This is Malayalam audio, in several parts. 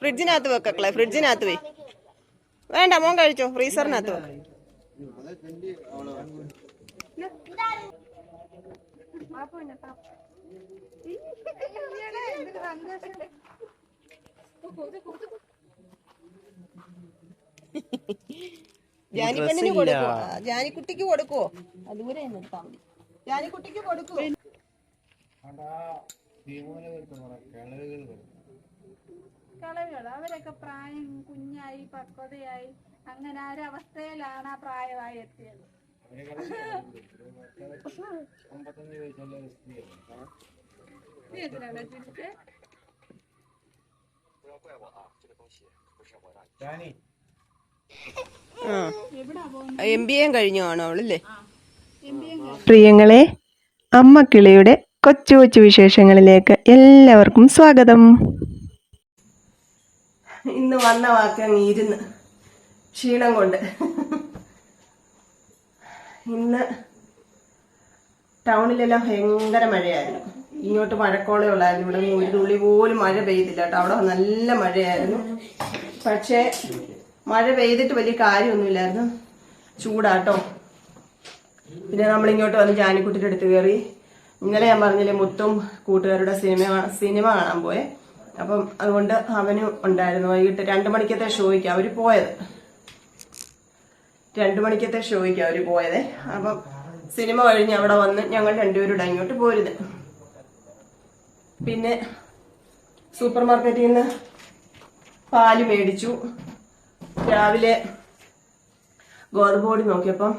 ഫ്രിഡ്ജിനകത്ത് വെക്കക്കളെ ഫ്രിഡ്ജിനകത്ത് പോയി. വേണ്ട മോൻ കഴിച്ചോ ഫ്രീസറിനകത്ത് വെക്ക. ജാനിപ്പെണ്ണിന് കൊടുക്കുവോ ആ, ജാനിക്കുട്ടിക്ക് കൊടുക്കുവോ? അതുവരെ മതി. ജാനിക്കുട്ടിക്ക് കൊടുക്കുവോ? കളവുകൾ അവരൊക്കെ പ്രായം കുഞ്ഞായി പക്വതയായി അങ്ങനെ ആ ഒരു അവസ്ഥയിലാണ് ആ പ്രായമായി എത്തിയത്? എം ബി എ കഴിഞ്ഞു ആണോ അവളല്ലേ? പ്രിയങ്ങളെ അമ്മക്കിളിയുടെ കൊച്ചു കൊച്ചു വിശേഷങ്ങളിലേക്ക് എല്ലാവർക്കും സ്വാഗതം. ഇന്ന് വന്ന വാക്ക് അങ്ങ് ഇരുന്ന് ക്ഷീണം കൊണ്ട്. ഇന്ന് ടൗണിലെല്ലാം ഭയങ്കര മഴയായിരുന്നു. ഇങ്ങോട്ട് മഴക്കോളേ ഉള്ളായിരുന്നു. ഇവിടെ ഒരു തുള്ളി പോലും മഴ പെയ്തില്ല കേട്ടോ. അവിടെ നല്ല മഴയായിരുന്നു. പക്ഷേ മഴ പെയ്തിട്ട് വലിയ കാര്യമൊന്നുമില്ലായിരുന്നു. ചൂടാട്ടോ. പിന്നെ നമ്മളിങ്ങോട്ട് വന്ന് ജാനിക്കുട്ടിയുടെ അടുത്ത് കയറി. ഇന്നലെ ഞാൻ പറഞ്ഞില്ലേ മുത്തും കൂട്ടുകാരുടെ സിനിമ സിനിമ കാണാൻ പോയെ. അപ്പം അതുകൊണ്ട് അവനും ഉണ്ടായിരുന്നു. വൈകിട്ട് രണ്ടു മണിക്കത്തെ ഷോയ്ക്ക് അവർ പോയത്. രണ്ടു മണിക്കത്തെ ഷോയ്ക്ക് അവർ പോയത്. അപ്പം സിനിമ കഴിഞ്ഞ് അവിടെ വന്ന് ഞങ്ങൾ രണ്ടുപേരും അങ്ങോട്ട് പോരുത്. പിന്നെ സൂപ്പർ മാർക്കറ്റിൽ നിന്ന് പാൽ മേടിച്ചു. രാവിലെ ഗോതമ്പ് പൊടി നോക്കിയപ്പം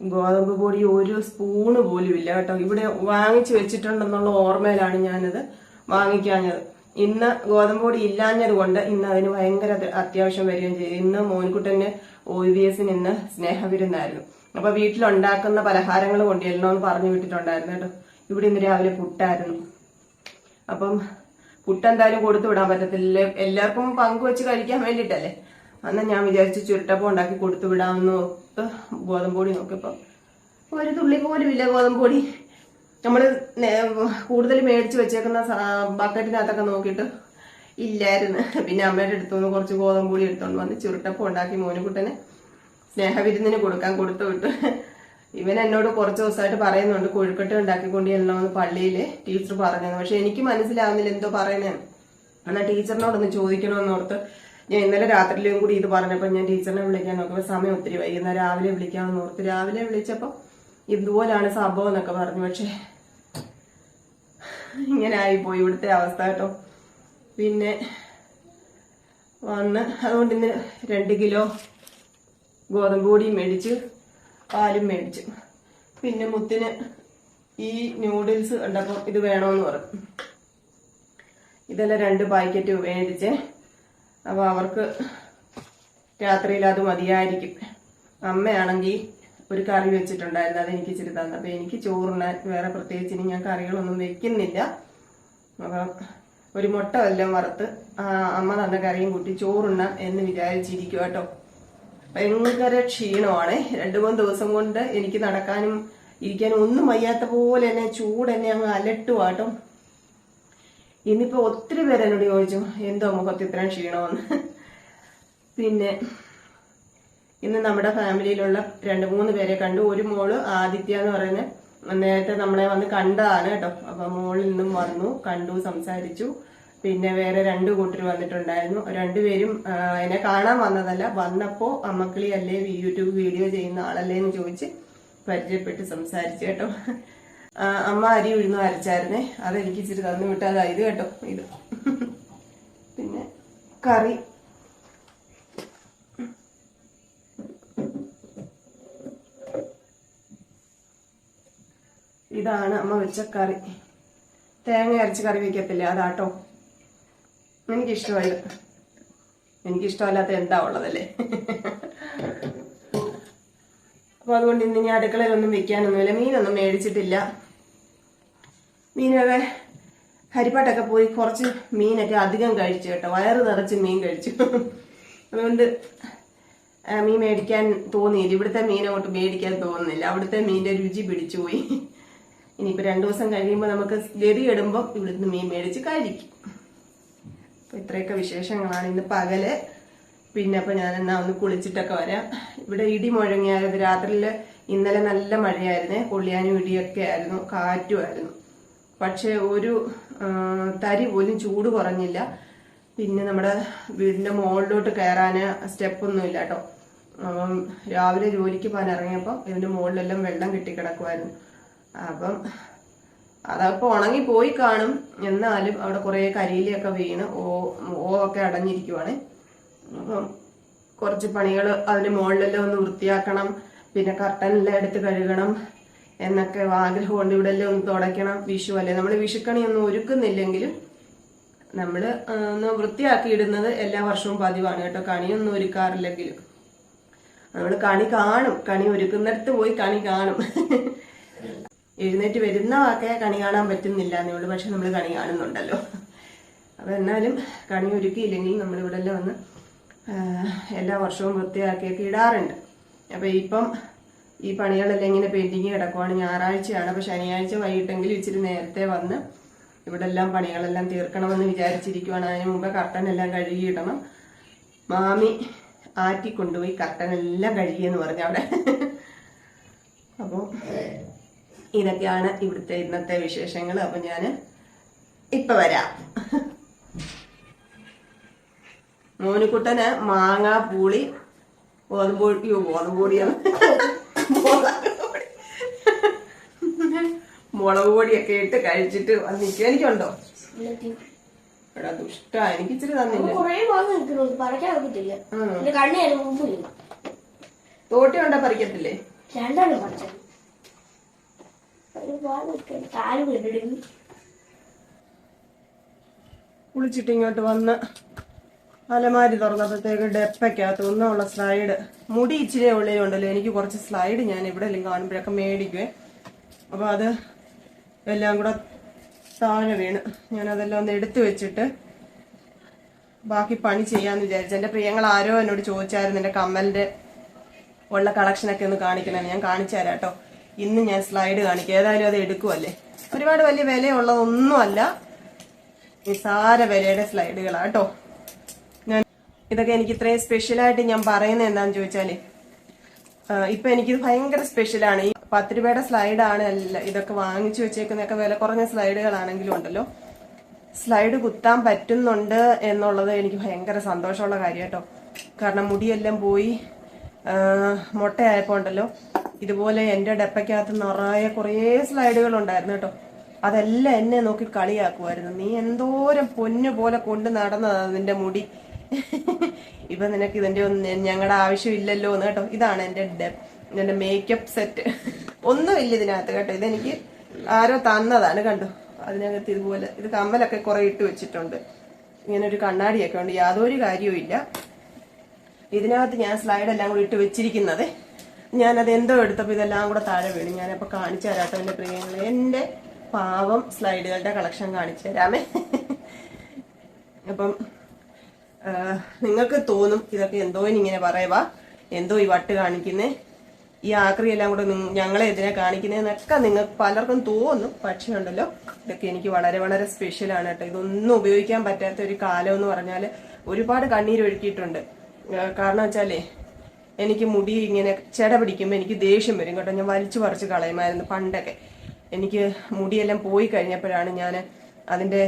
ഗോതമ്പ് പൊടി ഒരു സ്പൂണ് പോലും ഇല്ല കേട്ടോ. ഇവിടെ വാങ്ങിച്ചു വെച്ചിട്ടുണ്ടെന്നുള്ള ഓർമ്മയിലാണ് ഞാനത് വാങ്ങിക്കാഞ്ഞത്. ഇന്ന് ഗോതമ്പ് പൊടി ഇല്ലാഞ്ഞത് കൊണ്ട് ഇന്ന് അതിന് ഭയങ്കര അത്യാവശ്യം വരികയും ചെയ്തു. ഇന്ന് മോൻകുട്ടന് ഒ വി എസിന് ഇന്ന് സ്നേഹവിരുന്നായിരുന്നു. അപ്പൊ വീട്ടിലുണ്ടാക്കുന്ന പലഹാരങ്ങൾ കൊണ്ടുവരണമെന്ന് പറഞ്ഞു വിട്ടിട്ടുണ്ടായിരുന്നു കേട്ടോ. ഇവിടെ ഇന്ന് രാവിലെ പുട്ടായിരുന്നു. അപ്പം പുട്ട് എന്തായാലും കൊടുത്തു വിടാൻ പറ്റത്തില്ല. എല്ലാവർക്കും പങ്കുവെച്ച് കഴിക്കാൻ വേണ്ടിയിട്ടല്ലേ? അന്ന് ഞാൻ വിചാരിച്ചു ചുരുട്ടപ്പം ഉണ്ടാക്കി കൊടുത്തു വിടാമെന്ന് ഓർത്ത് ഗോതമ്പ് പൊടി നോക്കിയപ്പം. ഒരു തുള്ളി പോലും ഇല്ല ഗോതമ്പ് പൊടി. നമ്മൾ കൂടുതൽ മേടിച്ച് വെച്ചേക്കുന്ന ബക്കറ്റിനകത്തൊക്കെ നോക്കിയിട്ട് ഇല്ലായിരുന്നു. പിന്നെ അമ്മയുടെ അടുത്തുനിന്ന് കുറച്ച് ഗോതമ്പ് പൊടി എടുത്തോണ്ട് വന്ന് ചുരുട്ടപ്പം ഉണ്ടാക്കി മോനുകുട്ടന് സ്നേഹവിരുന്നിന് കൊടുക്കാൻ കൊടുത്തു വിട്ടു. ഇവൻ എന്നോട് കുറച്ച് ദിവസമായിട്ട് പറയുന്നുണ്ട് കൊഴുക്കട്ട ഉണ്ടാക്കിക്കൊണ്ട് ചെല്ലണമെന്ന് പള്ളിയിൽ ടീച്ചർ പറഞ്ഞത് പക്ഷെ എനിക്ക് മനസ്സിലാവുന്നില്ല എന്തോ പറയുന്നതെന്ന് എന്നാൽ ടീച്ചറിനോടൊന്ന് ചോദിക്കണമെന്നോർത്ത് ഞാൻ ഇന്നലെ രാത്രിയിലും കൂടി ഇത് പറഞ്ഞപ്പോൾ ഞാൻ ടീച്ചറിനെ വിളിക്കാൻ നോക്കുമ്പോൾ സമയം ഒത്തിരി വൈകുന്നേരം രാവിലെ വിളിക്കാമെന്ന് ഓർത്ത് രാവിലെ വിളിച്ചപ്പോൾ ഇതുപോലാണ് സംഭവം എന്നൊക്കെ പറഞ്ഞു. പക്ഷെ ഇങ്ങനെ ആയിപ്പോയി ഇവിടുത്തെ അവസ്ഥ കേട്ടോ. പിന്നെ വന്ന് അതുകൊണ്ട് ഇന്ന് രണ്ട് കിലോ ഗോതമ്പ് പൊടിയും മേടിച്ച് പാലും മേടിച്ചു. പിന്നെ മുത്തിന് ഈ ന്യൂഡിൽസ് കണ്ടപ്പോൾ ഇത് വേണമെന്ന് പറഞ്ഞു. ഇതെല്ലാം രണ്ട് പാക്കറ്റ് മേടിച്ചേ. അപ്പോൾ അവർക്ക് രാത്രിയിൽ അത് മതിയായിരിക്കും. അമ്മയാണെങ്കിൽ ഒരു കറി വെച്ചിട്ടുണ്ടായിരുന്നു അത് എനിക്ക് ഇച്ചിരി തന്നു. അപ്പോൾ എനിക്ക് ചോറുണ്ണാൻ വേറെ പ്രത്യേകിച്ച് ഇനി ഞാൻ കറികളൊന്നും വെക്കുന്നില്ല. അപ്പം ഒരു മുട്ട എല്ലാം വറുത്ത് അമ്മ തന്ന കറിയും കൂട്ടി ചോറുണ്ണാം എന്ന് വിചാരിച്ചിരിക്കും കേട്ടോ ഭയങ്കര ക്ഷീണമാണ്. രണ്ടു മൂന്ന് ദിവസം കൊണ്ട് എനിക്ക് നടക്കാനും ഇരിക്കാനും ഒന്നും വയ്യാത്ത പോലെ തന്നെ ചൂട് എന്നെ അങ്ങ് അലട്ടുവാട്ടോ ഇന്നിപ്പോ ഒത്തിരി പേരെന്നോട് ചോദിച്ചു എന്തോ മുഖത്ത് ഇത്രയും ക്ഷീണമെന്ന്? പിന്നെ ഇന്ന് നമ്മുടെ ഫാമിലിയിലുള്ള രണ്ട് മൂന്ന് പേരെ കണ്ടു. ഒരു മോൾ ആദിത്യ എന്ന് പറയുന്ന നേരത്തെ നമ്മളെ വന്ന് കണ്ടതാണ് കേട്ടോ. അപ്പൊ മോളിൽ നിന്നും വന്നു കണ്ടു സംസാരിച്ചു. പിന്നെ വേറെ രണ്ടു കൂട്ടർ വന്നിട്ടുണ്ടായിരുന്നു. രണ്ടുപേരും എന്നെ കാണാൻ വന്നതല്ല. വന്നപ്പോ അമ്മക്കിളി അല്ലേ യൂട്യൂബ് വീഡിയോ ചെയ്യുന്ന ആളല്ലേ എന്ന് ചോദിച്ച് പരിചയപ്പെട്ട് സംസാരിച്ചു കേട്ടോ. അമ്മ അരി ഉഴുന്നു അരച്ചായിരുന്നേ. അതെനിക്ക് ഇച്ചിരി തന്നു വിട്ടതായത് കേട്ടോ ഇത്. പിന്നെ കറി. ഇതാണ് അമ്മ വെച്ച കറി. തേങ്ങ അരച്ച് കറി വെക്കത്തില്ല? അതാട്ടോ. എനിക്കിഷ്ടമായി എനിക്കിഷ്ടമല്ലാത്ത എന്താ ഉള്ളതല്ലേ? അപ്പൊ അതുകൊണ്ട് ഇന്ന് ഇനി അടുക്കളയിലൊന്നും വെക്കാനൊന്നുമില്ല. മീനൊന്നും മേടിച്ചിട്ടില്ല. മീനൊക്കെ ഹരിപ്പാട്ടൊക്കെ പോയി കുറച്ച് മീനൊക്കെ അധികം കഴിച്ചു കേട്ടോ. വയറ് നിറച്ച് മീൻ കഴിച്ചു. അതുകൊണ്ട് മീൻ മേടിക്കാൻ തോന്നിയില്ല. ഇവിടുത്തെ മീൻ അങ്ങോട്ട് മേടിക്കാൻ തോന്നുന്നില്ല. അവിടുത്തെ മീനിന്റെ രുചി പിടിച്ചുപോയി. ഇനിയിപ്പോ രണ്ടു ദിവസം കഴിയുമ്പോൾ നമുക്ക് ഗതി ഇടുമ്പോൾ ഇവിടുന്ന് മീൻ മേടിച്ച് കഴിക്കും അപ്പൊ ഇത്രയൊക്കെ വിശേഷങ്ങളാണ്. ഇന്ന് പകൽ. പിന്നെ അപ്പൊ ഞാൻ എന്നാ ഒന്ന് കുളിച്ചിട്ടൊക്കെ വരാം. ഇവിടെ ഇടി മുഴങ്ങിയായത് രാത്രിയിൽ ഇന്നലെ നല്ല മഴയായിരുന്നേ. കൊള്ളിയാനും ഇടിയൊക്കെ ആയിരുന്നു. കാറ്റുമായിരുന്നു പക്ഷെ ഒരു തരി പോലും ചൂട് കുറഞ്ഞില്ല. പിന്നെ നമ്മുടെ വീടിന്റെ മുകളിലോട്ട് കയറാന് സ്റ്റെപ്പൊന്നും ഇല്ല കേട്ടോ രാവിലെ ജോലിക്ക് പോകാൻ ഇറങ്ങിയപ്പോൾ ഇതിന്റെ മുകളിലെല്ലാം വെള്ളം കെട്ടിക്കിടക്കുമായിരുന്നു അപ്പം അതപ്പോ ഉണങ്ങി പോയി കാണും. എന്നാലും അവിടെ കുറേ കരിയിലൊക്കെ വീണ് ഓ ഓ ഒക്കെ അടഞ്ഞിരിക്കുവാണ്. അപ്പം കുറച്ച് പണികൾ അതിന് മുകളിലെല്ലാം ഒന്ന് വൃത്തിയാക്കണം. പിന്നെ കർട്ടനെല്ലാം എടുത്ത് കഴുകണം എന്നൊക്കെ ആഗ്രഹമുണ്ട് ഇവിടെ എല്ലാം ഒന്ന് തുടയ്ക്കണം. വിഷു അല്ലേ? നമ്മൾ വിഷുക്കണി ഒന്നും ഒരുക്കുന്നില്ലെങ്കിലും നമ്മൾ ഒന്ന് വൃത്തിയാക്കി ഇടുന്നത് എല്ലാ വർഷവും പതിവാണ് കേട്ടോ. കണിയൊന്നും ഒരുക്കാറില്ലെങ്കിലും. നമ്മൾ കണി കാണും. കണി ഒരുക്കുന്നിടത്ത് പോയി കണി കാണും. എഴുന്നേറ്റ് വരുന്ന വാക്കെ കണി കാണാൻ പറ്റുന്നില്ല എന്നേ ഉള്ളൂ പക്ഷെ നമ്മൾ കണി കാണുന്നുണ്ടല്ലോ. അപ്പൊ എന്നാലും കണി ഒരുക്കിയില്ലെങ്കിൽ നമ്മളിവിടെ എല്ലാം വന്ന് എല്ലാ വർഷവും വൃത്തിയാക്കിയൊക്കെ ഇടാറുണ്ട്. അപ്പൊ ഇപ്പം ഈ പണികളെല്ലാം ഇങ്ങനെ പെയിന്റിങ് കിടക്കുവാണ്. ഞായറാഴ്ചയാണ്. അപ്പൊ ശനിയാഴ്ച വൈകിട്ടെങ്കിലും ഇച്ചിരി നേരത്തെ വന്ന് ഇവിടെ എല്ലാം പണികളെല്ലാം തീർക്കണമെന്ന് വിചാരിച്ചിരിക്കുവാണ്. അതിന് മുമ്പ് കർട്ടൻ എല്ലാം കഴുകിയിടണം മാമി ആറ്റി കൊണ്ടുപോയി കർട്ടൻ എല്ലാം കഴുകിയെന്ന് പറഞ്ഞു അവിടെ. അപ്പോൾ ഇതൊക്കെയാണ് ഇവിടുത്തെ ഇന്നത്തെ വിശേഷങ്ങൾ. അപ്പൊ ഞാൻ ഇപ്പൊ വരാം. മോനുകുട്ടന് മാങ്ങ പൂളി ഗോതമ്പൊടി അയ്യോ ഗോതമ്പൊടിയാണ് മുളക് പൊടിയൊക്കെ ഇട്ട് കഴിച്ചിട്ട് വന്നിരിക്കും എനിക്കുണ്ടോ? എടാ ദുഷ്ട. എനിക്ക് ഇച്ചിരി തന്നില്ല. തോട്ടി ഭാഗം പറിക്കത്തില്ലേ പറിക്കാൻ ഒക്കത്തില്ല. കുളിച്ചിട്ട് ഇങ്ങോട്ട് വന്ന് അലമാരി തുറന്നപ്പോഴത്തേക്ക് ഡെപ്പയ്ക്കകത്ത് ഒന്നുള്ള സ്ലൈഡ് മുടി ഇച്ചിരി ഉള്ളിലുണ്ടല്ലോ എനിക്ക് കുറച്ച് സ്ലൈഡ് ഞാൻ ഇവിടെ എല്ലാം കാണുമ്പോഴൊക്കെ മേടിക്കുവേ. അപ്പോൾ അത് എല്ലാം കൂടെ താഴെ വീണ്. ഞാനതെല്ലാം ഒന്ന് എടുത്തു വെച്ചിട്ട് ബാക്കി പണി ചെയ്യാന്ന് വിചാരിച്ചു. എന്റെ പ്രിയങ്ങൾ ആരോ എന്നോട് ചോദിച്ചായിരുന്നു എന്റെ കമ്മലിന്റെ ഉള്ള കളക്ഷനൊക്കെ ഒന്ന് കാണിക്കണമെന്ന്. ഞാൻ കാണിച്ചു തരാം കേട്ടോ. ഇന്ന് ഞാൻ സ്ലൈഡ് കാണിക്കാം. ഏതായാലും അത് എടുക്കുമല്ലേ ഒരുപാട് വലിയ വിലയുള്ളതൊന്നുമല്ല. നിസാര വിലയുടെ സ്ലൈഡുകളാ കേട്ടോ. ഞാൻ ഇതൊക്കെ എനിക്ക് ഇത്രയും സ്പെഷ്യലായിട്ട് ഞാൻ പറയുന്നത് എന്താന്ന് ചോദിച്ചാൽ ഇപ്പം എനിക്കിത് ഭയങ്കര സ്പെഷ്യലാണ് ഈ പത്ത് രൂപയുടെ സ്ലൈഡാണ് അല്ല ഇതൊക്കെ വാങ്ങിച്ചു വെച്ചേക്കുന്നതൊക്കെ വില കുറഞ്ഞ സ്ലൈഡുകളാണെങ്കിലും ഉണ്ടല്ലോ. സ്ലൈഡ് കുത്താൻ പറ്റുന്നുണ്ട് എന്നുള്ളത് എനിക്ക് ഭയങ്കര സന്തോഷമുള്ള കാര്യം കേട്ടോ. കാരണം മുടിയെല്ലാം പോയി ആ, മുട്ടയായപ്പോ ഉണ്ടല്ലോ ഇതുപോലെ എന്റെ ഡപ്പയ്ക്കകത്ത് നിറയെ കുറേ സ്ലൈഡുകൾ ഉണ്ടായിരുന്നു കേട്ടോ. അതെല്ലാം എന്നെ നോക്കി കളിയാക്കുമായിരുന്നു നീ എന്തോരം പൊന്നു പോലെ കൊണ്ട് നടന്നതാ നിന്റെ മുടി. ഇപ്പൊ നിനക്ക് ഇതിന്റെ ഒന്നും ഞങ്ങളുടെ ആവശ്യമില്ലല്ലോ എന്ന് കേട്ടോ. ഇതാണ് എന്റെ ഡെ- എന്റെ മേക്കപ്പ് സെറ്റ്. ഒന്നുമില്ല ഇതിനകത്ത് കേട്ടോ. ഇതെനിക്ക് ആരോ തന്നതാണ് കണ്ടോ. അതിനകത്ത് ഇതുപോലെ ഇത് കമ്മലൊക്കെ കുറെ ഇട്ട് വെച്ചിട്ടുണ്ട്. ഇങ്ങനെ ഒരു കണ്ണാടിയൊക്കെ ഉണ്ട്. യാതൊരു കാര്യവും ഇല്ല ഇതിനകത്ത് ഞാൻ സ്ലൈഡ് എല്ലാം കൂടി ഇട്ട് വെച്ചിരിക്കുന്നത്. ഞാനത് എന്തോ എടുത്തപ്പോൾ ഇതെല്ലാം കൂടെ താഴെ വീണു. ഞാനപ്പോൾ കാണിച്ചു തരാട്ടോ എന്റെ പ്രിയങ്ങൾ എന്റെ പാവം സ്ലൈഡുകളുടെ കളക്ഷൻ കാണിച്ചു തരാമേ. അപ്പം നിങ്ങൾക്ക് തോന്നും ഇതൊക്കെ എന്തോ ഇങ്ങനെ പറയുവാ. എന്തോ ഈ വട്ട് കാണിക്കുന്നേ. ഈ ആക്രി എല്ലാം കൂടെ ഞങ്ങളെ എന്തിനാ കാണിക്കുന്നതെന്നൊക്കെ നിങ്ങൾക്ക് പലർക്കും തോന്നും. പക്ഷേ ഉണ്ടല്ലോ ഇതൊക്കെ എനിക്ക് വളരെ വളരെ സ്പെഷ്യലാണ് കേട്ടോ. ഇതൊന്നും ഉപയോഗിക്കാൻ പറ്റാത്ത ഒരു കാലം എന്ന് പറഞ്ഞാൽ ഒരുപാട് കണ്ണീരൊഴുക്കിയിട്ടുണ്ട്. കാരണം വെച്ചാലേ എനിക്ക് മുടി ഇങ്ങനെ ചെട പിടിക്കുമ്പോൾ എനിക്ക് ദേഷ്യം വരും കേട്ടോ. ഞാൻ വലിച്ചു പറിച്ച് കളയുമായിരുന്നു പണ്ടൊക്കെ. എനിക്ക് മുടിയെല്ലാം പോയി കഴിഞ്ഞപ്പോഴാണ് ഞാൻ അതിന്റെ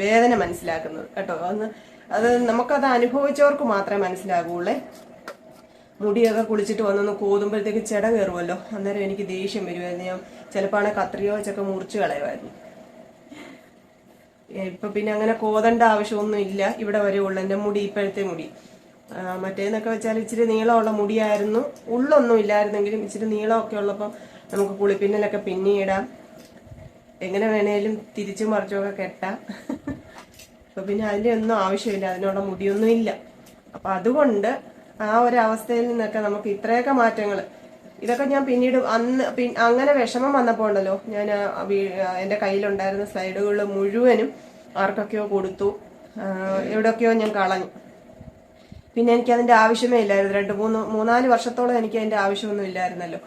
വേദന മനസ്സിലാക്കുന്നത് കേട്ടോ. അന്ന് അത് നമുക്കത് അനുഭവിച്ചവർക്ക് മാത്രമേ മനസ്സിലാകുള്ളേ. മുടിയൊക്കെ കുളിച്ചിട്ട് വന്നൊന്ന് കോതുമ്പോഴത്തേക്ക് ചെട കയറുമല്ലോ അന്നേരം എനിക്ക് ദേഷ്യം വരുമായിരുന്നു. ഞാൻ ചിലപ്പോൾ ആണെങ്കിൽ കത്രിയോ വെച്ചൊക്കെ മുറിച്ച് കളയുമായിരുന്നു. ഇപ്പൊ പിന്നെ അങ്ങനെ കോതണ്ട ആവശ്യമൊന്നും ഇല്ല ഇവിടെ വരെ ഉള്ളു. എന്റെ മുടി ഇപ്പോഴത്തെ മുടി. മറ്റേന്നൊക്കെ വെച്ചാൽ ഇച്ചിരി നീളമുള്ള മുടിയായിരുന്നു. ഉള്ളൊന്നും ഇല്ലായിരുന്നെങ്കിലും ഇച്ചിരി നീളമൊക്കെ ഉള്ളപ്പം നമുക്ക് കുളിപ്പിന്നലൊക്കെ പിന്നിയിടാം എങ്ങനെ വേണേലും തിരിച്ചു മറിച്ചുമൊക്കെ കെട്ടാം. അപ്പൊ പിന്നെ അതിന്റെ ഒന്നും ആവശ്യമില്ല അതിനുള്ള മുടിയൊന്നും ഇല്ല. അപ്പൊ അതുകൊണ്ട് ആ ഒരു അവസ്ഥയിൽ നിന്നൊക്കെ നമുക്ക് ഇത്രയൊക്കെ മാറ്റങ്ങൾ ഇതൊക്കെ ഞാൻ പിന്നീട് അന്ന് അങ്ങനെ വിഷമം വന്നപ്പോ ഉണ്ടല്ലോ ഞാൻ എന്റെ കയ്യിലുണ്ടായിരുന്ന സ്ലൈഡുകൾ മുഴുവനും ആർക്കൊക്കെയോ കൊടുത്തു. എവിടെയൊക്കെയോ ഞാൻ കളഞ്ഞു. പിന്നെ എനിക്ക് അതിന്റെ ആവശ്യമേ ഇല്ലായിരുന്നു. രണ്ട് മൂന്ന് മൂന്നാൽ വർഷത്തോളം എനിക്ക് അതിന്റെ ആവശ്യമൊന്നും ഇല്ലായിരുന്നല്ലോ.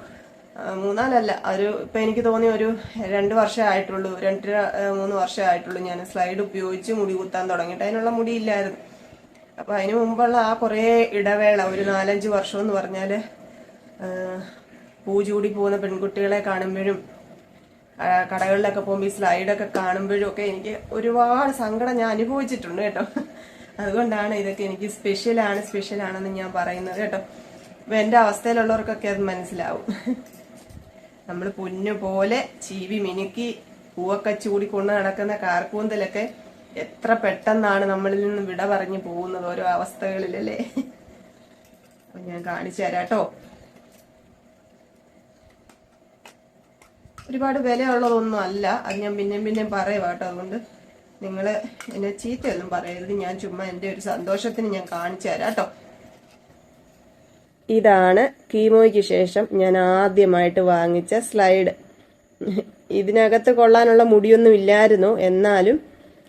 മൂന്നാലല്ല ഒരു ഇപ്പൊ എനിക്ക് തോന്നി ഒരു രണ്ട് വർഷമേ ആയിട്ടുള്ളൂ. രണ്ട് മൂന്ന് വർഷമേ ആയിട്ടുള്ളൂ ഞാൻ സ്ലൈഡ് ഉപയോഗിച്ച് മുടി കുത്താൻ തുടങ്ങിയിട്ട്. അതിനുള്ള മുടി ഇല്ലായിരുന്നു. അപ്പൊ അതിന് മുമ്പുള്ള ആ കുറേ ഇടവേള ഒരു നാലഞ്ച് വർഷം എന്ന് പറഞ്ഞാൽ പൂജൂടി പോകുന്ന പെൺകുട്ടികളെ കാണുമ്പോഴും കടകളിലൊക്കെ പോകുമ്പോൾ ഈ സ്ലൈഡൊക്കെ കാണുമ്പോഴും ഒക്കെ എനിക്ക് ഒരുപാട് സങ്കടം ഞാൻ അനുഭവിച്ചിട്ടുണ്ട് കേട്ടോ. അതുകൊണ്ടാണ് ഇതൊക്കെ എനിക്ക് സ്പെഷ്യലാണ് സ്പെഷ്യലാണെന്ന് ഞാൻ പറയുന്നത് കേട്ടോ. അപ്പം എന്റെ അവസ്ഥയിലുള്ളവർക്കൊക്കെ അത് മനസ്സിലാവും. നമ്മൾ പൊന്നു പോലെ ചീവി മിനുക്കി പൂവൊക്കെ ചൂടി കൊണ്ട് നടക്കുന്ന കാർക്കൂന്തലൊക്കെ എത്ര പെട്ടെന്നാണ് നമ്മളിൽ നിന്ന് വിട പറഞ്ഞു പോകുന്നത് ഓരോ അവസ്ഥകളിലല്ലേ? അപ്പൊ ഞാൻ കാണിച്ചു തരാം കേട്ടോ. ഒരുപാട് വിലയുള്ളതൊന്നും അല്ല. അത് ഞാൻ പിന്നെയും പിന്നെയും പറയുക കേട്ടോ അതുകൊണ്ട്. നിങ്ങൾ എന്നെ ചീത്തയൊന്നും പറയരുത്. ഞാൻ ചുമ്മാ എന്റെ ഒരു സന്തോഷത്തിന് ഞാൻ കാണിച്ചു തരാം കേട്ടോ. ഇതാണ് കീമോയ്ക്ക് ശേഷം ഞാൻ ആദ്യമായിട്ട് വാങ്ങിച്ച സ്ലൈഡ്. ഇതിനകത്ത് കൊള്ളാനുള്ള മുടിയൊന്നും ഇല്ലായിരുന്നു. എന്നാലും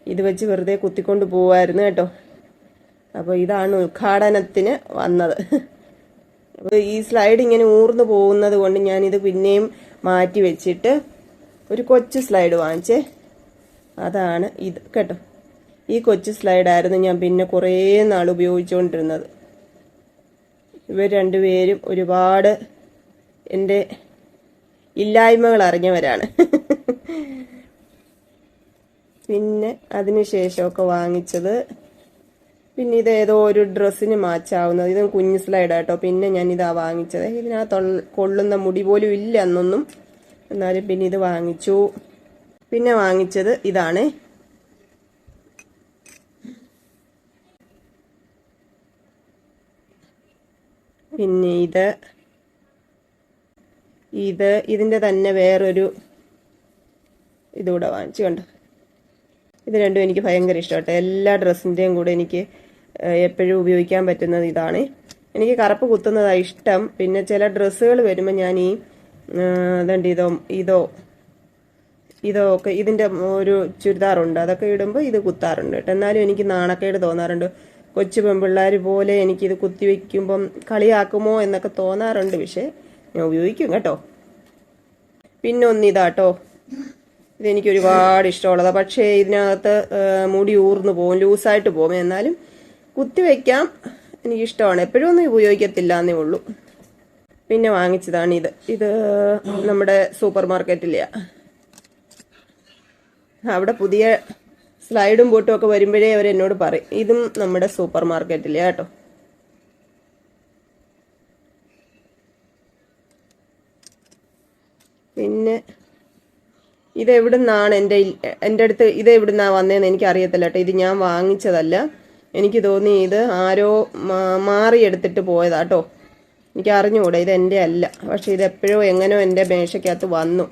ഇത് വെച്ച് വെറുതെ കുത്തിക്കൊണ്ട് പോവായിരുന്നു കേട്ടോ. അപ്പോൾ ഇതാണ് ഉദ്ഘാടനത്തിന് വന്നത്. അപ്പോൾ ഈ സ്ലൈഡ് ഇങ്ങനെ ഊർന്നു പോകുന്നത് കൊണ്ട് ഞാനിത് പിന്നെയും മാറ്റി വെച്ചിട്ട് ഒരു കൊച്ചു സ്ലൈഡ് വാങ്ങിച്ചേ. അതാണ് ഇത്. കേട്ടോ? ഈ കൊച്ചു സ്ലൈഡായിരുന്നു ഞാൻ പിന്നെ കുറേ നാൾ ഉപയോഗിച്ചുകൊണ്ടിരുന്നത്. ഇവർ രണ്ടുപേരും ഒരുപാട് എന്റെ ഇല്ലായ്മകൾ അറിഞ്ഞവരാണ്. പിന്നെ അതിനുശേഷമൊക്കെ വാങ്ങിച്ചത് പിന്നെ ഇത് ഏതോ ഒരു ഡ്രസ്സിന് മാച്ചാവുന്നത്. ഇതും കുഞ്ഞു സ്ലൈഡാട്ടോ. പിന്നെ ഞാൻ ഇതാ വാങ്ങിച്ചത്. ഇതിനകത്ത് കൊള്ളുന്ന മുടി പോലും ഇല്ല എന്നൊന്നും. എന്നാലും പിന്നെ ഇത് വാങ്ങിച്ചു. പിന്നെ വാങ്ങിച്ചത് ഇതാണ്. പിന്നെ ഇത്. ഇത് ഇതിന്റെ തന്നെ വേറൊരു ഇതുകൂടെ വാങ്ങിച്ചു കണ്ടോ? ഇത് രണ്ടും എനിക്ക് ഭയങ്കര ഇഷ്ടമാട്ടോ. എല്ലാ ഡ്രസ്സിന്റെയും കൂടെ എനിക്ക് എപ്പോഴും ഉപയോഗിക്കാൻ പറ്റുന്നത് ഇതാണ്. എനിക്ക് കറുപ്പ് കുത്തുന്നതാണ് ഇഷ്ടം. പിന്നെ ചില ഡ്രസ്സുകൾ വരുമ്പോൾ ഞാൻ ഈ ഇതോ ഇതോ ഇതോ ഒക്കെ ഇതിന്റെ ഒരു ചുരിദാറുണ്ട്. അതൊക്കെ ഇടുമ്പോൾ ഇത് കുത്താറുണ്ട് കേട്ടോ. എന്നാലും എനിക്ക് നാണക്കേട് തോന്നാറുണ്ട്. കൊച്ചു പെൺപിള്ളേർ പോലെ എനിക്കിത് കുത്തിവെക്കുമ്പം കളിയാക്കുമോ എന്നൊക്കെ തോന്നാറുണ്ട്. പക്ഷേ ഞാൻ ഉപയോഗിക്കും കേട്ടോ. പിന്നെ ഒന്നിതാട്ടോ ഇതെനിക്ക് ഒരുപാട് ഇഷ്ടമുള്ളതാണ് പക്ഷേ ഇതിനകത്ത് മുടി ഊർന്നു പോകും ലൂസായിട്ട് പോകും എന്നാലും കുത്തിവെക്കാം എനിക്കിഷ്ടമാണ് എപ്പോഴും ഒന്നും ഉപയോഗിക്കത്തില്ല എന്നേ ഉള്ളൂ. പിന്നെ വാങ്ങിച്ചതാണ് ഇത്. ഇത് നമ്മുടെ സൂപ്പർ മാർക്കറ്റിലെയാ അവിടെ പുതിയ സ്ലൈഡും ബോട്ടും ഒക്കെ വരുമ്പോഴേ അവർ എന്നോട് പറയും. ഇതും നമ്മുടെ സൂപ്പർ മാർക്കറ്റിലെ കേട്ടോ. പിന്നെ ഇതെവിടുന്നാണ് എന്റെ എന്റെ അടുത്ത് ഇത് എവിടുന്നാണ് വന്നതെന്ന് എനിക്ക് അറിയത്തില്ല കേട്ടോ. ഇത് ഞാൻ വാങ്ങിച്ചതല്ല. എനിക്ക് തോന്നി ഇത് ആരോ മാറിയെടുത്തിട്ട് മാറി എടുത്തിട്ട് പോയതാട്ടോ എനിക്ക് അറിഞ്ഞുകൂടെ ഇത് എന്റെ അല്ല. പക്ഷെ ഇത് എപ്പോഴോ എങ്ങനെയോ എന്റെ മേശയ്ക്കകത്ത് വന്നു.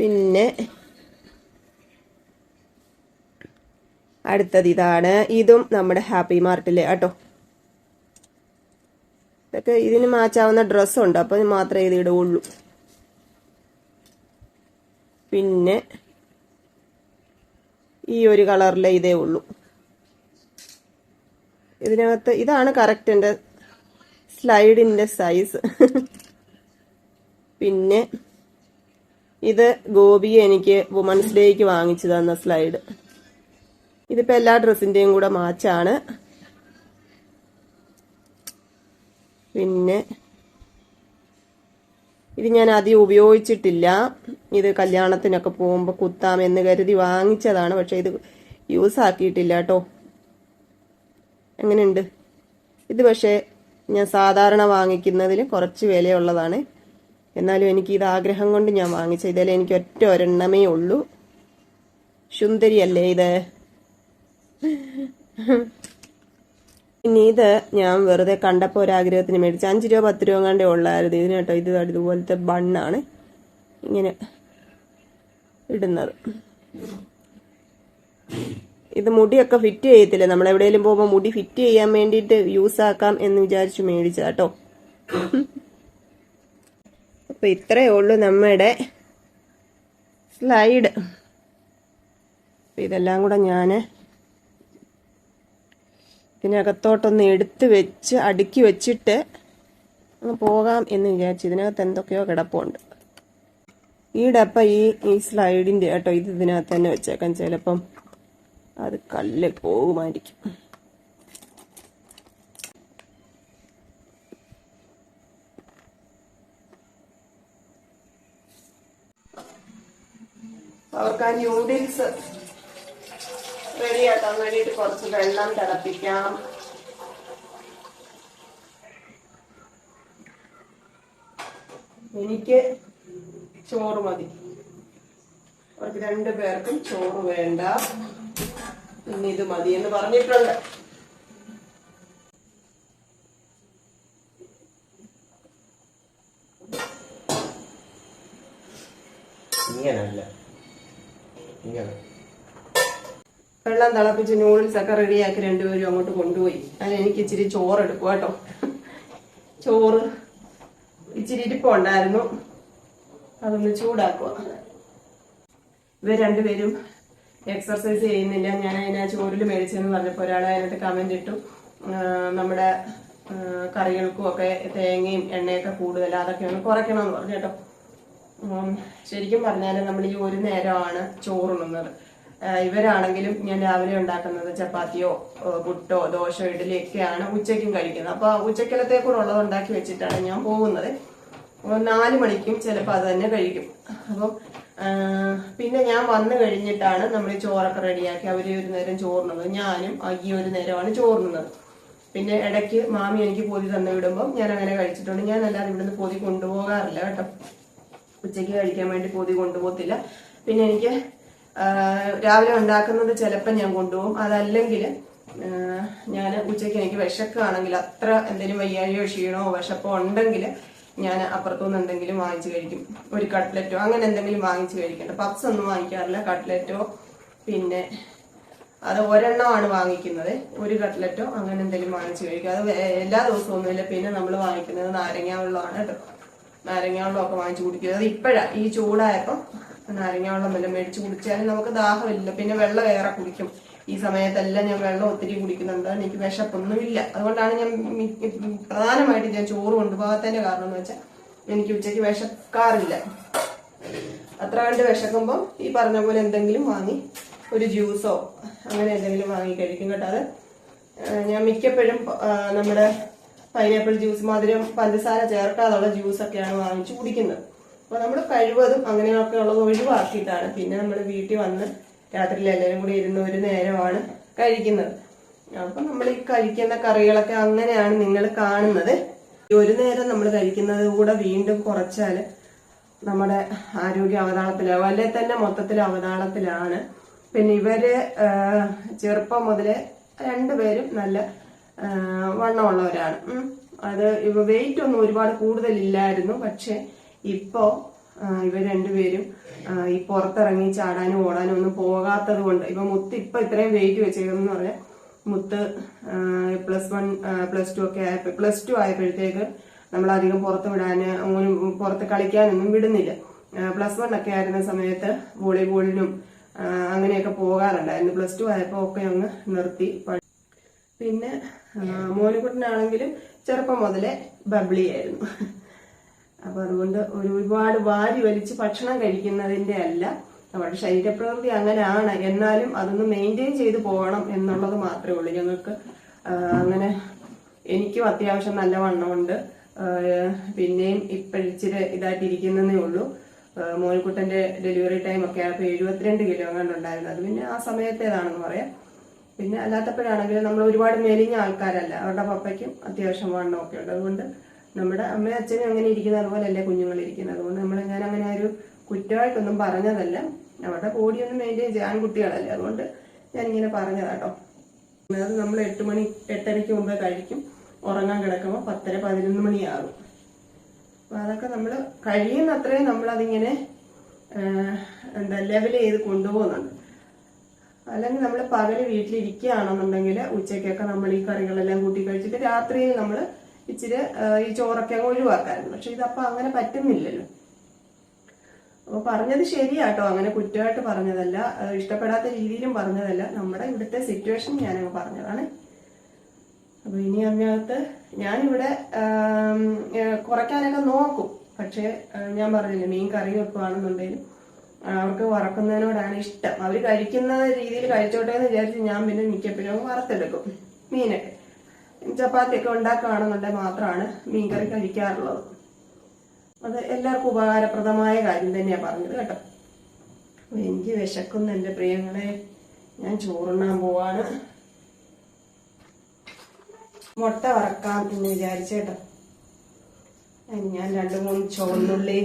പിന്നെ അടുത്തത് ഇതാണ്. ഇതും നമ്മുടെ ഹാപ്പി മാർട്ടിലെ കേട്ടോ. ഇതൊക്കെ ഇതിന് മാച്ചാവുന്ന ഡ്രസ്സുണ്ട് അപ്പം മാത്രമേ ഇത് ഇടുകയുള്ളൂ. പിന്നെ ഈ ഒരു കളറിലെ ഇതേ ഉള്ളൂ. ഇതിനകത്ത് ഇതാണ് കറക്റ്റ് എന്റെ സ്ലൈഡിന്റെ സൈസ് പിന്നെ ഇത് ഗോപി എനിക്ക് വുമൻസ് ഡേക്ക് വാങ്ങിച്ചു തന്ന സ്ലൈഡ് ഇതിപ്പോൾ എല്ലാ ഡ്രസ്സിന്റെയും കൂടെ മാച്ചാണ് പിന്നെ ഇത് ഞാൻ അധികം ഉപയോഗിച്ചിട്ടില്ല. ഇത് കല്യാണത്തിനൊക്കെ പോകുമ്പോൾ കുത്താം എന്ന് കരുതി വാങ്ങിച്ചതാണ്. പക്ഷെ ഇത് യൂസ് ആക്കിയിട്ടില്ല കേട്ടോ. എങ്ങനെയുണ്ട്? ഇത് പക്ഷേ ഞാൻ സാധാരണ വാങ്ങിക്കുന്നതിൽ കുറച്ച് വിലയുള്ളതാണ്. എന്നാലും എനിക്ക് ഇത് ആഗ്രഹം കൊണ്ട് ഞാൻ വാങ്ങിച്ച ഇതിൽ എനിക്ക് ഒറ്റ ഒരെണ്ണമേ ഉള്ളൂ. സുന്ദരിയല്ലേ ഇത്? പിന്നെ ഇത് ഞാൻ വെറുതെ കണ്ടപ്പോൾ ഒരാഗ്രഹത്തിന് മേടിച്ച. അഞ്ച് രൂപ പത്ത് രൂപ കണ്ടേ ഉള്ളായിരുന്നു. ഇതിന് കേട്ടോ ഇത് ഇതുപോലത്തെ ബണ്ണാണ് ഇങ്ങനെ ഇടുന്നത്. ഇത് മുടിയൊക്കെ ഫിറ്റ് ചെയ്യത്തില്ല? നമ്മൾ എവിടെയെങ്കിലും പോകുമ്പോൾ മുടി ഫിറ്റ് ചെയ്യാൻ വേണ്ടിയിട്ട് യൂസ് ആക്കാം എന്ന് വിചാരിച്ചു മേടിച്ചതാ കേട്ടോ ഇത്രയേ ഉള്ളൂ നമ്മുടെ സ്ലൈഡ് ഇതെല്ലാം കൂടെ ഞാൻ ഇതിനകത്തോട്ടൊന്ന് എടുത്ത് വെച്ച് അടുക്കി വെച്ചിട്ട് ഒന്ന് പോകാം എന്ന് വിചാരിച്ചു ഇതിനകത്ത് എന്തൊക്കെയോ കിടപ്പുണ്ട്. ഈ ഡപ്പ ഈ ഈ സ്ലൈഡിന്റെ കേട്ടോ ഇത് ഇതിനകത്ത് തന്നെ വെച്ചേക്കാം. ചിലപ്പം അത് കല്ല് പോകുമായിരിക്കും. അവർക്ക് ആ ന്യൂഡിൽസ് റെഡിയാക്കാൻ വേണ്ടിയിട്ട് കുറച്ച് വെള്ളം തിളപ്പിക്കാം. എനിക്ക് ചോറ് മതി. അവർക്ക് രണ്ടു പേർക്കും ചോറ് വേണ്ട. പിന്നെ ഇത് മതി എന്ന് പറഞ്ഞിട്ടുണ്ട്. വെള്ളം തിളപ്പിച്ച് നൂഡിൽസ് ഒക്കെ റെഡിയാക്കി രണ്ടുപേരും അങ്ങോട്ട് കൊണ്ടുപോയി. അതിന് എനിക്ക് ഇച്ചിരി ചോറ് എടുക്കും കേട്ടോ. ചോറ് ഇച്ചിരി ഇരിപ്പുണ്ടായിരുന്നു അതൊന്ന് ചൂടാക്കുക. ഇവർ രണ്ടുപേരും എക്സർസൈസ് ചെയ്യുന്നില്ല. ഞാൻ അതിനാ ചോറിൽ മേടിച്ചെന്ന് പറഞ്ഞപ്പോൾ ഒരാൾ അതിനകത്ത് കമന്റ് ഇട്ടു. നമ്മുടെ കറികൾക്കും ഒക്കെ തേങ്ങയും എണ്ണയൊക്കെ കൂടുതൽ അതൊക്കെ ഒന്ന് കുറയ്ക്കണമെന്ന് പറഞ്ഞു കേട്ടോ. ശരിക്കും പറഞ്ഞാൽ നമ്മൾ ഈ ഒരു നേരമാണ് ചോറുണ്ണുന്നത്. ഇവരാണെങ്കിലും ഞാൻ രാവിലെ ഉണ്ടാക്കുന്നത് ചപ്പാത്തിയോ പുട്ടോ ദോശയോ ഇഡലിയൊക്കെയാണ് ഉച്ചയ്ക്കും കഴിക്കുന്നത്. അപ്പൊ ഉച്ചക്കലത്തേക്കൂടെ ഉള്ളത് ഉണ്ടാക്കി വെച്ചിട്ടാണ് ഞാൻ പോകുന്നത്. നാല് മണിക്കും ചിലപ്പോൾ അത് തന്നെ കഴിക്കും. അപ്പം പിന്നെ ഞാൻ വന്നു കഴിഞ്ഞിട്ടാണ് നമ്മൾ ചോറൊക്കെ റെഡിയാക്കി അവർ ഒരു നേരം ചോറുന്നത്. ഞാനും അയ്യ ഒരു നേരമാണ് ചോറുന്നത്. പിന്നെ ഇടയ്ക്ക് മാമി എനിക്ക് പൊതി തന്നു വിടുമ്പോൾ ഞാൻ അങ്ങനെ കഴിച്ചിട്ടുണ്ട്. ഞാൻ അല്ലാതെ ഇവിടുന്ന് പൊതി കൊണ്ടുപോകാറില്ല കേട്ടോ. ഉച്ചയ്ക്ക് കഴിക്കാൻ വേണ്ടി പൊതി കൊണ്ടുപോകത്തില്ല. പിന്നെ എനിക്ക് രാവിലെ ഉണ്ടാക്കുന്നത് ചിലപ്പോൾ ഞാൻ കൊണ്ടുപോകും. അതല്ലെങ്കിൽ ഞാൻ ഉച്ചയ്ക്ക് എനിക്ക് വിശക്കാണെങ്കിൽ അത്ര എന്തെങ്കിലും വയ്യാഴിയോ ക്ഷീണമോ വിശപ്പോ ഉണ്ടെങ്കിൽ ഞാൻ അപ്പുറത്തുനിന്ന് എന്തെങ്കിലും വാങ്ങിച്ചു കഴിക്കും. ഒരു കട്ട്ലറ്റോ അങ്ങനെ എന്തെങ്കിലും വാങ്ങിച്ചു കഴിക്കണ്ട പപ്സ് ഒന്നും വാങ്ങിക്കാറില്ല കട്ട്ലറ്റോ പിന്നെ അത് ഒരെണ്ണമാണ് വാങ്ങിക്കുന്നത്. ഒരു കട്ട്ലറ്റോ അങ്ങനെ എന്തെങ്കിലും വാങ്ങിച്ചു കഴിക്കും. അത് എല്ലാ ദിവസവും ഒന്നുമില്ല. പിന്നെ നമ്മൾ വാങ്ങിക്കുന്നത് നാരങ്ങാവെള്ളമാണ് കേട്ടോ. നാരങ്ങാവെള്ളമൊക്കെ വാങ്ങിച്ചു കുടിക്കുന്നത് കുടിക്കും. അത് ഇപ്പോഴാണ് ഈ ചൂടായപ്പോൾ നാരങ്ങ വെള്ളം വല്ലതും മേടിച്ച് കുടിച്ചാലും നമുക്ക് ദാഹമില്ല. പിന്നെ വെള്ളം ഏറെ കുടിക്കും. ഈ സമയത്തെല്ലാം ഞാൻ വെള്ളം ഒത്തിരി കുടിക്കുന്നുണ്ട്. എനിക്ക് വിശപ്പൊന്നുമില്ല. അതുകൊണ്ടാണ് ഞാൻ പ്രധാനമായിട്ടും ഞാൻ ചോറ് കൊണ്ടുപോകാത്തതിന്റെ കാരണം എന്ന് വെച്ചാൽ എനിക്ക് ഉച്ചയ്ക്ക് വിശക്കാറില്ല. അത്ര കണ്ട് വിശക്കുമ്പോൾ ഈ പറഞ്ഞ പോലെ എന്തെങ്കിലും വാങ്ങി ഒരു ജ്യൂസോ അങ്ങനെ എന്തെങ്കിലും വാങ്ങി കഴിക്കും കേട്ടോ. അത് ഞാൻ മിക്കപ്പോഴും നമ്മുടെ പൈനാപ്പിൾ ജ്യൂസ് മധുരം പഞ്ചസാര ചേർക്കാതുള്ള ജ്യൂസൊക്കെയാണ് വാങ്ങിച്ചു കുടിക്കുന്നത്. അപ്പൊ നമ്മൾ കഴിവതും അങ്ങനെയൊക്കെ ഉള്ളത് ഒഴിവാക്കിയിട്ടാണ് പിന്നെ നമ്മൾ വീട്ടിൽ വന്ന് രാത്രിയിൽ എല്ലാവരും കൂടി ഇരുന്ന് ഒരു നേരമാണ് കഴിക്കുന്നത്. അപ്പൊ നമ്മൾ ഈ കഴിക്കുന്ന കറികളൊക്കെ അങ്ങനെയാണ് നിങ്ങൾ കാണുന്നത്. ഒരു നേരം നമ്മൾ കഴിക്കുന്നത് കൂടെ വീണ്ടും കുറച്ചാൽ നമ്മുടെ ആരോഗ്യ അവതാളത്തിലാവും അല്ലെ തന്നെ മൊത്തത്തിൽ അവതാളത്തിലാണ്. പിന്നെ ഇവർ ചെറുപ്പം മുതലേ രണ്ടുപേരും നല്ല വണ്ണമുള്ളവരാണ്. അത് വെയിറ്റ് ഒന്നും ഒരുപാട് കൂടുതലില്ലായിരുന്നു. പക്ഷെ ഇപ്പോ ഇവർ രണ്ടുപേരും ഈ പുറത്തിറങ്ങി ചാടാനും ഓടാനും ഒന്നും പോകാത്തത് കൊണ്ട് ഇപ്പൊ മുത്ത് ഇപ്പൊ ഇത്രയും വെയിറ്റ് വെച്ചേക്കെന്ന് പറഞ്ഞാൽ മുത്ത് പ്ലസ് വൺ പ്ലസ് ടു ഒക്കെ ആയപ്പോ പ്ലസ് ടു ആയപ്പോഴത്തേക്ക് നമ്മൾ അധികം പുറത്ത് വിടാൻ അങ്ങനെ പുറത്ത് കളിക്കാനൊന്നും വിടുന്നില്ല. പ്ലസ് വൺ ഒക്കെ ആയിരുന്ന സമയത്ത് വോളിബോളിനും അങ്ങനെയൊക്കെ പോകാറുണ്ടായിരുന്നു. പ്ലസ് ടു ആയപ്പോൾ ഒക്കെ അങ്ങ് നിർത്തി പിന്നെ മോനുകുട്ടനാണെങ്കിലും ചെറുപ്പം മുതലേ ബബ്ലി ആയിരുന്നു. അപ്പൊ അതുകൊണ്ട് ഒരു ഒരുപാട് വാരി വലിച്ച് ഭക്ഷണം കഴിക്കുന്നതിന്റെ അല്ല. നമ്മുടെ ശരീരപ്രകൃതി അങ്ങനെയാണ്. എന്നാലും അതൊന്ന് മെയിന്റെയിൻ ചെയ്ത് പോകണം എന്നുള്ളത് മാത്രമേ ഉള്ളൂ. ഞങ്ങൾക്ക് അങ്ങനെ എനിക്കും അത്യാവശ്യം നല്ല വണ്ണമുണ്ട് പിന്നെയും ഇപ്പോഴിച്ചിരി ഇതായിട്ടിരിക്കുന്നതേ ഉള്ളൂ. ആ, മോനിക്കുട്ടന്റെ ഡെലിവറി ടൈം ഒക്കെ ആയപ്പോൾ എഴുപത്തിരണ്ട് കിലോ കണ്ടുണ്ടായിരുന്നു അത് പിന്നെ ആ സമയത്തേതാണെന്ന് പറയാം. പിന്നെ അല്ലാത്തപ്പോഴാണെങ്കിലും നമ്മൾ ഒരുപാട് മെലിഞ്ഞ ആൾക്കാരല്ല. അവരുടെ പപ്പയ്ക്കും അത്യാവശ്യം വണ്ണമൊക്കെ ഉണ്ട്. അതുകൊണ്ട് നമ്മുടെ അമ്മയും അച്ഛനും അങ്ങനെ ഇരിക്കുന്ന അതുപോലെയല്ലേ കുഞ്ഞുങ്ങൾ ഇരിക്കുന്നത്. അതുകൊണ്ട് നമ്മൾ ഞാൻ അങ്ങനെ ഒരു കുറ്റമായിട്ടൊന്നും പറഞ്ഞതല്ല. അവരുടെ ബോഡിയൊന്നും മെയിന്റെയിൻ ചെയ്യാൻ കുട്ടികളല്ലേ. അതുകൊണ്ട് ഞാനിങ്ങനെ പറഞ്ഞതാട്ടോ അത് നമ്മൾ എട്ട് മണി എട്ടരയ്ക്ക് മുമ്പേ കഴിക്കും. ഉറങ്ങാൻ കിടക്കുമ്പോൾ പത്തര പതിനൊന്ന് മണിയാകും. അപ്പൊ അതൊക്കെ നമ്മൾ കഴിയുന്ന അത്രയും നമ്മളതിങ്ങനെ എന്താ ലെവൽ ചെയ്ത് കൊണ്ടുപോകുന്നുണ്ട്. അല്ലെങ്കിൽ നമ്മൾ പകൽ വീട്ടിലിരിക്കുകയാണെന്നുണ്ടെങ്കിൽ ഉച്ചയ്ക്കൊക്കെ നമ്മൾ ഈ കറികളെല്ലാം കൂട്ടി കഴിച്ചിട്ട് രാത്രിയിൽ നമ്മൾ ഇച്ചിരി ഈ ചോറൊക്കെ അങ്ങ് ഒഴിവാക്കാറുണ്ട് പക്ഷെ ഇതപ്പം അങ്ങനെ പറ്റുന്നില്ലല്ലോ. അപ്പോൾ പറഞ്ഞത് ശരിയാട്ടോ. അങ്ങനെ കുറ്റമായിട്ട് പറഞ്ഞതല്ല. ഇഷ്ടപ്പെടാത്ത രീതിയിലും പറഞ്ഞതല്ല. നമ്മുടെ ഇവിടുത്തെ സിറ്റുവേഷൻ ഞാനങ്ങ് പറഞ്ഞതാണ്. അപ്പോൾ ഇനി അതിനകത്ത് ഞാനിവിടെ കുറയ്ക്കാനൊക്കെ നോക്കും. പക്ഷെ ഞാൻ പറഞ്ഞില്ലേ മീൻ കറി വെക്കുകയാണെന്നുണ്ടെങ്കിലും അവർക്ക് വറക്കുന്നതിനോടാണ് ഇഷ്ടം. അവർ കഴിക്കുന്ന രീതിയിൽ കഴിച്ചോട്ടെ എന്ന് വിചാരിച്ച് ഞാൻ പിന്നെ മിക്കപ്പോഴും വറുത്തെടുക്കും മീനൊക്കെ. ചപ്പാത്തിയൊക്കെ ഉണ്ടാക്കുകയാണെന്നുണ്ടെങ്കിൽ മാത്രമാണ് മീൻകറി കഴിക്കാറുള്ളത്. അത് എല്ലാവർക്കും ഉപകാരപ്രദമായ കാര്യം തന്നെയാണ് പറഞ്ഞത് കേട്ടോ. എനിക്ക് വിശക്കുന്ന എന്റെ പ്രിയങ്ങളെ. ഞാൻ ചോറുണ്ണാൻ പോവാണ്. മുട്ട വറക്കാം എന്ന് വിചാരിച്ചേട്ടോ ഞാൻ രണ്ട് മൂന്ന് ചുവന്നുള്ളി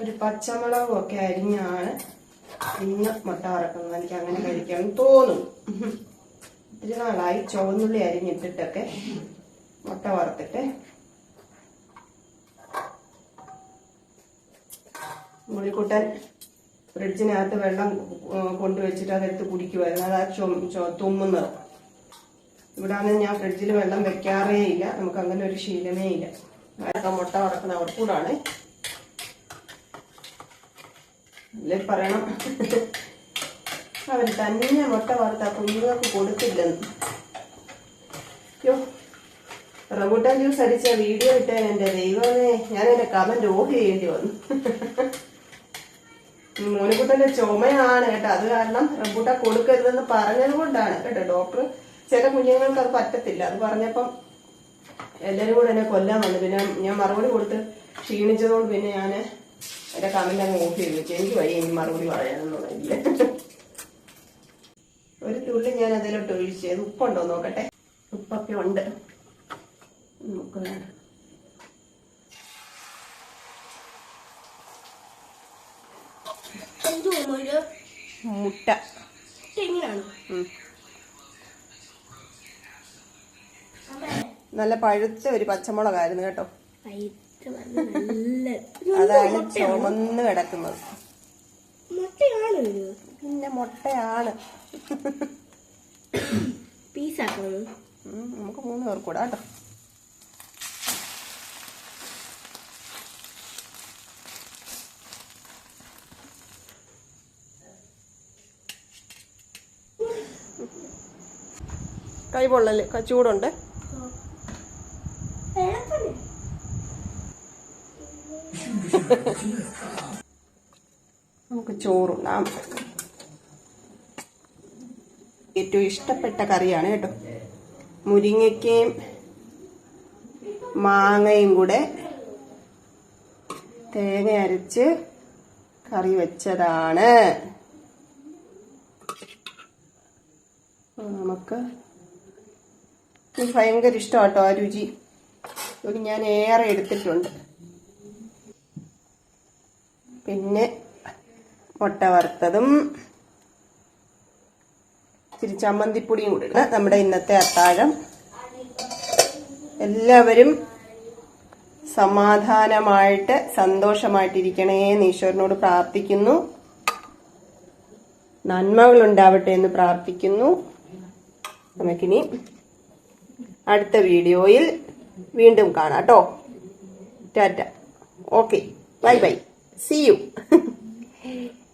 ഒരു പച്ചമുളകും ഒക്കെ അരിഞ്ഞാണ് ഇന്ന് മുട്ട വറക്കുന്നത്. എനിക്ക് അങ്ങനെ കഴിക്കാൻ തോന്നും ഒത്തിരി നാളായി ചുവന്നുള്ളി അരിഞ്ഞിട്ടിട്ടൊക്കെ മുട്ട വറുത്തിട്ട് മുള്ളിക്കുട്ടൻ ഫ്രിഡ്ജിനകത്ത് വെള്ളം കൊണ്ടുവച്ചിട്ട് അതെടുത്ത് കുടിക്കുമായിരുന്നു അതാ ചു- തുമ്മുന്നത്. ഇവിടെ ഞാൻ ഫ്രിഡ്ജിൽ വെള്ളം വെക്കാറേ ഇല്ല. നമുക്ക് അങ്ങനെ ഒരു ശീലമേ ഇല്ല. അതൊക്കെ മുട്ട വറക്കുന്ന അവർക്കൂടാണ് അല്ലേ പറയണം? അവർ തന്നെ മുട്ട വറുത്ത കുഞ്ഞുങ്ങൾക്ക് കൊടുക്കില്ലെന്ന് യോ ജ്യൂസ് അടിച്ച വീഡിയോ ഇട്ടാൻ എന്റെ ദൈവമേ ഞാൻ എന്റെ കമന്റ് ഓഫ് ചെയ്യേണ്ടി വന്നു. മോനുകുട്ടന്റെ ചുമയാണ് കേട്ടോ. അത് കാരണം റംബൂട്ടാൻ കൊടുക്കരുതെന്ന് പറഞ്ഞത് കൊണ്ടാണ് കേട്ടോ ഡോക്ടർ. ചില കുഞ്ഞുങ്ങൾക്ക് അത് പറ്റത്തില്ല. അത് പറഞ്ഞപ്പം എല്ലാരും കൂടെ എന്നെ കൊല്ലാൻ വന്നു. പിന്നെ ഞാൻ മറുപടി കൊടുത്ത് ക്ഷീണിച്ചതുകൊണ്ട് പിന്നെ ഞാൻ എന്റെ കമന്റ് അങ്ങ് ഓഫ് ചെയ്തു. എനിക്ക് വയ്യ ഇനി മറുപടി പറയാനൊന്നുമില്ല ഒരു തുള്ളി ഞാൻ അതിലോട്ട് ഒഴിച്ച് ഉപ്പുണ്ടോ നോക്കട്ടെ? ഉപ്പൊക്കെ ഉണ്ട്. നമുക്ക് മുട്ട. നല്ല പഴുത്ത ഒരു പച്ചമുളകായിരുന്നു കേട്ടോ. അതാണ് ചുമന്ന് കിടക്കുന്നത്. മുട്ടയാണ് പിന്നെ മുട്ടയാണ്. പീസാക്കുന്നത് ഉം, നമുക്ക് മൂന്ന് പേർ കൂടാ കേട്ടോ. കൈ പൊള്ളൽ ചൂടുണ്ട്. നമുക്ക് ചോറുണ്ണാം. ഏറ്റവും ഇഷ്ടപ്പെട്ട കറിയാണ് കേട്ടോ. മുരിങ്ങയ്ക്കയും മാങ്ങയും കൂടെ തേങ്ങ അരച്ച് കറി വെച്ചതാണ്. നമുക്ക് ഭയങ്കര ഇഷ്ടമാട്ടോ ആ രുചി. ഒരു ഞാൻ ഏറെ എടുത്തിട്ടുണ്ട്. പിന്നെ മുട്ട വറുത്തതും ഇച്ചിരി ചമ്മന്തിപ്പൊടിയും കൂടി ഇടുക. നമ്മുടെ ഇന്നത്തെ അത്താഴം. എല്ലാവരും സമാധാനമായിട്ട് സന്തോഷമായിട്ടിരിക്കണേ എന്ന് ഈശ്വരനോട് പ്രാർത്ഥിക്കുന്നു. നന്മകൾ ഉണ്ടാവട്ടെ എന്ന് പ്രാർത്ഥിക്കുന്നു. നമുക്കിനി അടുത്ത വീഡിയോയിൽ വീണ്ടും കാണാം കേട്ടോ. Tata. Okay. Bye bye. See you